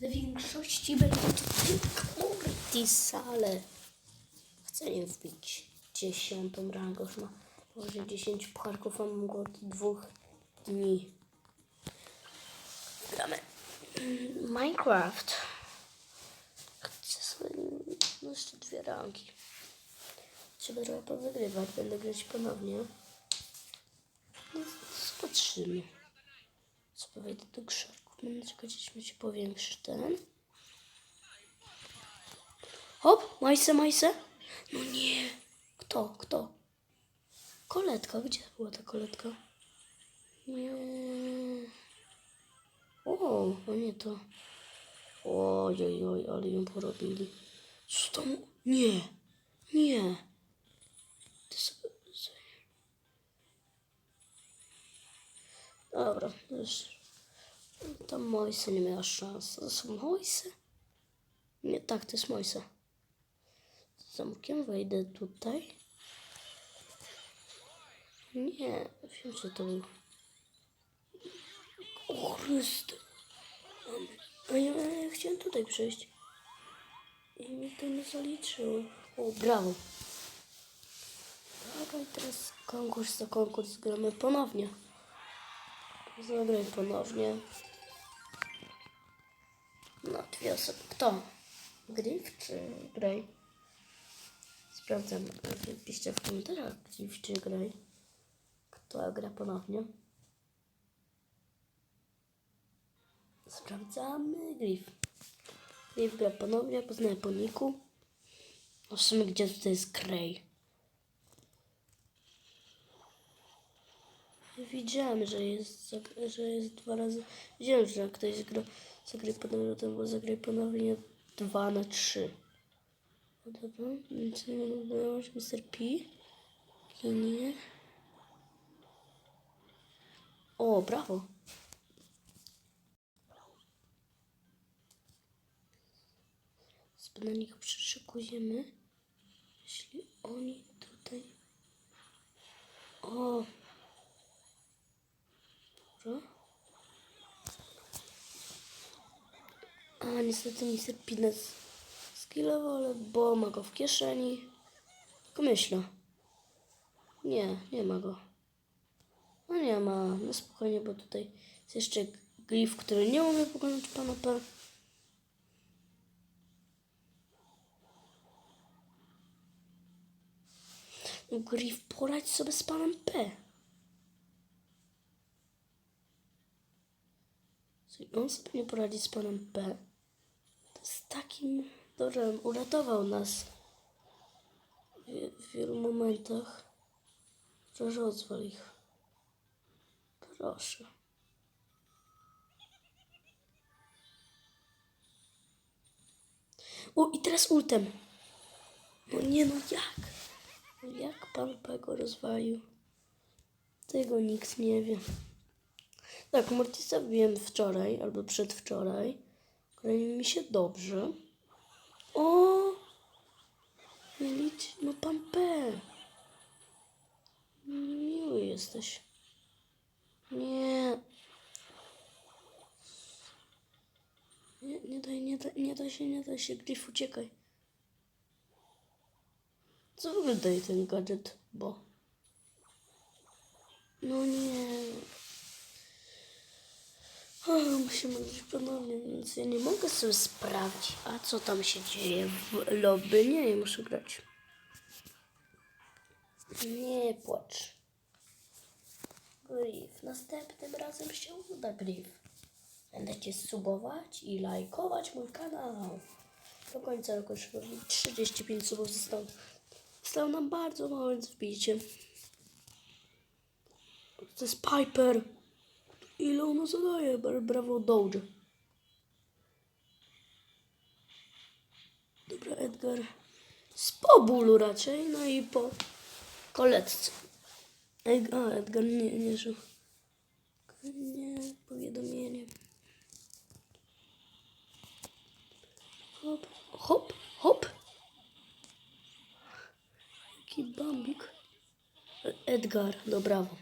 W większości będzie Mortis, ale chcę nie wbić dziesiątą rangę. Już ma powyżej 10 pucharków, a mam go od dwóch dni. Gramy. Minecraft. Chcę sobie no jeszcze dwie rangi. Trzeba trochę powygrywać, będę grać ponownie. Zobaczymy. Co wejdę do krzaków. Będę czekać, mi się powiększy ten. Hop, majse, majse. No nie. Kto, kto? Koletka, gdzie była ta koletka? Nie. O, no nie to. Oj, oj, oj, ale ją porobili. Co tam? Nie, nie. Dobra, już. Tam Mojse nie miała szans. To są Mojse? Nie, tak, to jest Mojse. Z zamkiem wejdę tutaj. Nie, wiem, że to był. O Chryste. A ja, ja chciałem tutaj przejść. I mi to nie zaliczyło. O, brawo. Dobra, i teraz konkurs za konkurs gramy ponownie. Zagraj ponownie. No, dwie osoby. Kto? Griff czy Grey? Sprawdzam. Piszcie w komentarzach, Griff czy Grey. Kto gra ponownie? Sprawdzamy. Griff. Griff gra ponownie, poznaję po niku. No w sumie gdzie tutaj jest Grey? Widziałem, że jest, że jest dwa razy. Widziałem, że ktoś gra, zagraj ponownie, to było zagraj ponownie dwa na trzy. No dobra, więc udało się Mr. P. Ginie. O, brawo. Na nich przyszykujemy. Jeśli oni tutaj... O! Dobra. A niestety Mr. Pines skillował, ale bo ma go w kieszeni. Tylko myślę. Nie, nie ma go. No nie ma, no spokojnie, bo tutaj jest jeszcze Griff, który nie umie pokonać pana P. No Griff, poradź sobie z panem P. on sobie nie poradzi z panem to z takim dobrem uratował nas w, wielu momentach. Proszę odzwal ich. Proszę. O, i teraz ultem. No nie no, jak? No jak pan P go rozwalił? Tego nikt nie wie. Tak, Mortisa wiem wczoraj albo przedwczoraj. Grali mi się dobrze. O! Mielić, no pan. Miły jesteś. Nie. Nie, nie daj, nie daj, nie daj się, nie daj się, Griff, uciekaj. Co w ogóle daje ten gadżet, bo... No nie. Musimy grać ponownie, więc ja nie mogę sobie sprawdzić, a co tam się dzieje w lobby. Nie, nie muszę grać. Nie płacz. Griff, następnym razem się uda, Griff. Będę Cię subować i lajkować mój kanał. Do końca roku już 35 subów zostało. Zostało nam bardzo mało, więc wbijcie. To jest Piper. Ile ona zadaje? Bra- Brawo, Doge. Dobra, Edgar. Z pobólu raczej, no i po koletce. Ed- A, Edgar nie, nie żył. Nie, powiadomienie. Hop, hop, hop. Jaki bambik. Edgar, no brawo.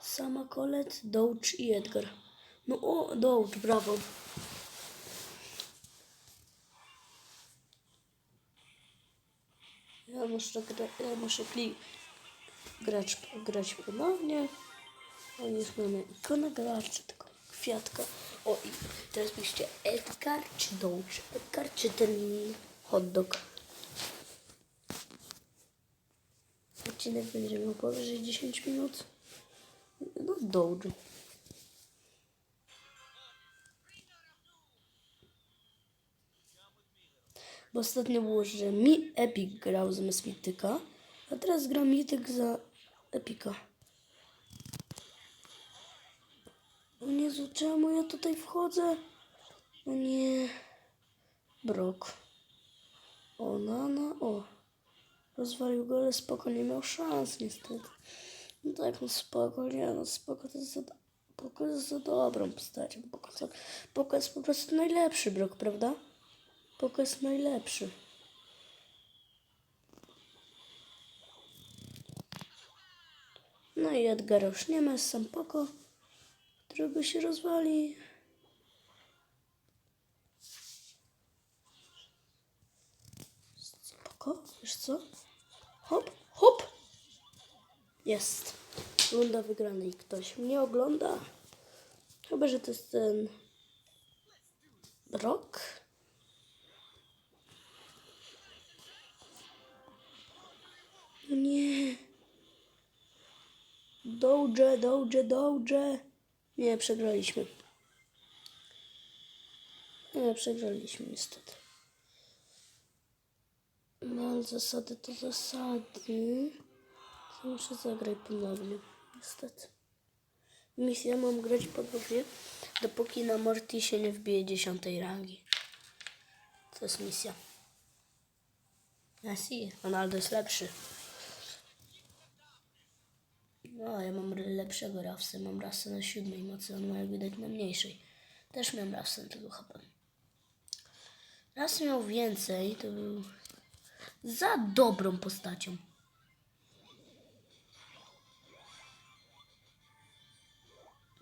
Sama Colette, Doge i Edgar. No o, Doge, brawo. Ja muszę, gra, ja muszę grać, grać ponownie. O, już mamy ikonę graczy, tylko kwiatka. O, i teraz byście Edgar czy Doge? Edgar czy ten hot dog? Odcinek będzie miał powyżej 10 minut. No, Doge. Bo ostatnio było, że mi Epic grał zamiast Mityka, a teraz gra Mityk za Epika. O Jezu, czemu ja tutaj wchodzę? O nie. Brok. O, Nana, o. Rozwalił go, ale spoko, nie miał szans niestety. No tak, no spoko, nie no spoko, to jest za, spoko jest za dobrą postacią. Poko, to, jest po prostu najlepszy Brok, prawda? Poko jest najlepszy. No i Edgar już nie ma, sam Poko, którego się rozwali. Spoko, wiesz co? Hop! Jest. Runda wygrana i ktoś mnie ogląda. Chyba, że to jest ten... Rok? No nie. Dołdże, dołdże, dołdże. Nie, przegraliśmy. Nie, przegraliśmy niestety. No, zasady to zasady. Muszę zagrać ponownie, niestety. Misja mam grać ponownie, dopóki na Morty się nie wbije dziesiątej rangi. To jest misja. Messi, Ronaldo jest lepszy. No, ja mam lepszego Rafsa, mam Rafsa na siódmej mocy, on ma jak widać na mniejszej. Też miałem Rafsa tego HP. Raz miał więcej, to był za dobrą postacią.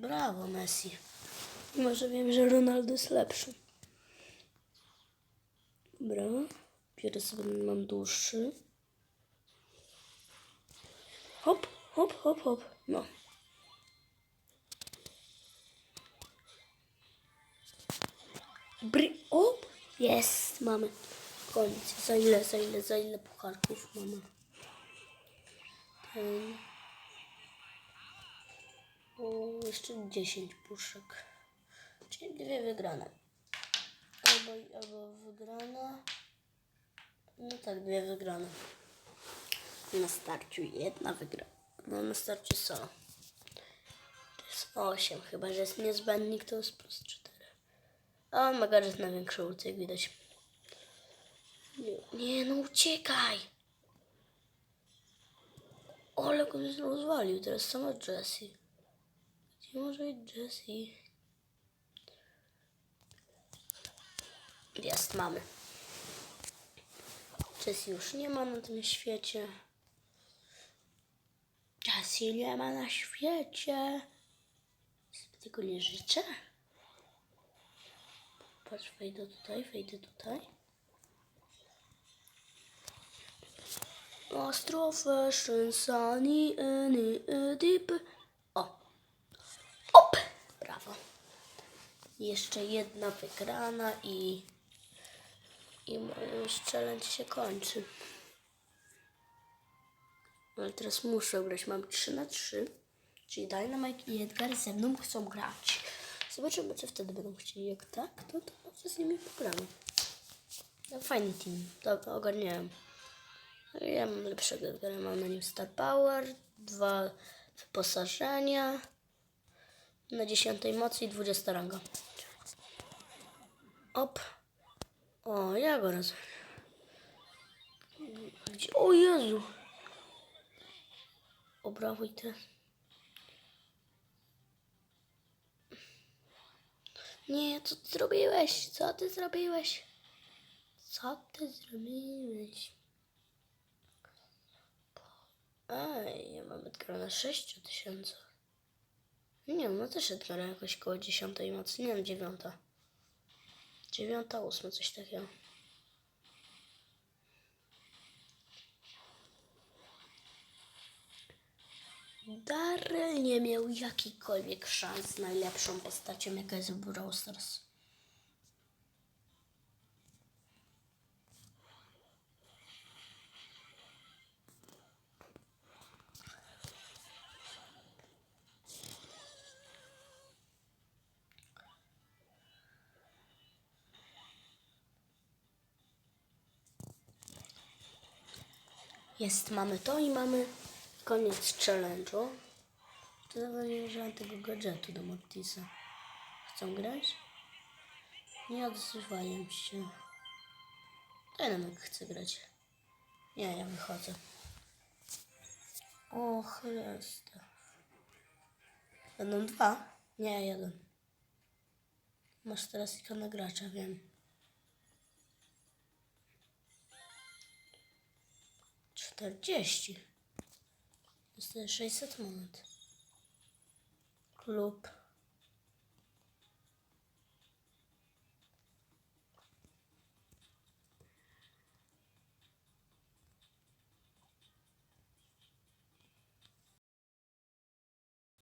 Brawo, Messi. Może wiem, że Ronaldo jest lepszy. Dobra. Sobie mam dłuższy. Hop, hop, hop, hop. No. Bry, op, jest, mamy. Koniec. Za ile, za ile, za ile pucharków mamy? Ten. O, jeszcze 10 puszek. Czyli dwie wygrane. Albo, albo wygrana. No tak, dwie wygrane. Na starciu jedna wygrana. No na starciu są. To jest 8, chyba że jest niezbędnik, to jest plus 4. A on ma gadżet na większą ulcę, jak widać. Nie, nie, no uciekaj! Ole go rozwalił, teraz sama Jessie. Gdzie może być Jessie? Jest, mamy. Jessie już nie ma na tym świecie. Jessie nie ma na świecie. Sobie tego nie życzę. Patrz, wejdę tutaj, wejdę tutaj. Astrofashion, sunny, any, deep. O! Op! Brawo. Jeszcze jedna wygrana i... I już challenge się kończy. Ale teraz muszę grać. Mam 3 na 3. Czyli Dynamite i Edgar ze mną chcą grać. Zobaczymy, czy wtedy będą chcieli. Jak tak, to, to może z nimi pogramy. No, fajny team. Dobra, ogarniałem. Ja mam lepszego Edgara. Mam na nim Star Power, dwa wyposażenia. Na 10 mocy i 20 ranga. Op. O, ja go rozumiem. O Jezu. O, brawo i teraz. Nie, co ty zrobiłeś? Co ty zrobiłeś? Co ty zrobiłeś? Ej, ja mam Edgara na 6 tysięcy. Nie wiem, no też Edgara jakoś koło 10 nocy, nie wiem, 9. 9, 8, coś takiego. Darrell nie miał jakikolwiek szans najlepszą postacią, jaka jest w Brawl Stars. Jest, mamy to i mamy koniec challenge'u. To nawet nie użyłam tego gadżetu do Mortisa. Chcą grać? Nie odzywają się. Ten chce grać. Nie, ja wychodzę. O, chryste. Będą dwa? Nie, jeden. Masz teraz tylko na gracza, wiem. 40. Dostaję 600 monet. Klub.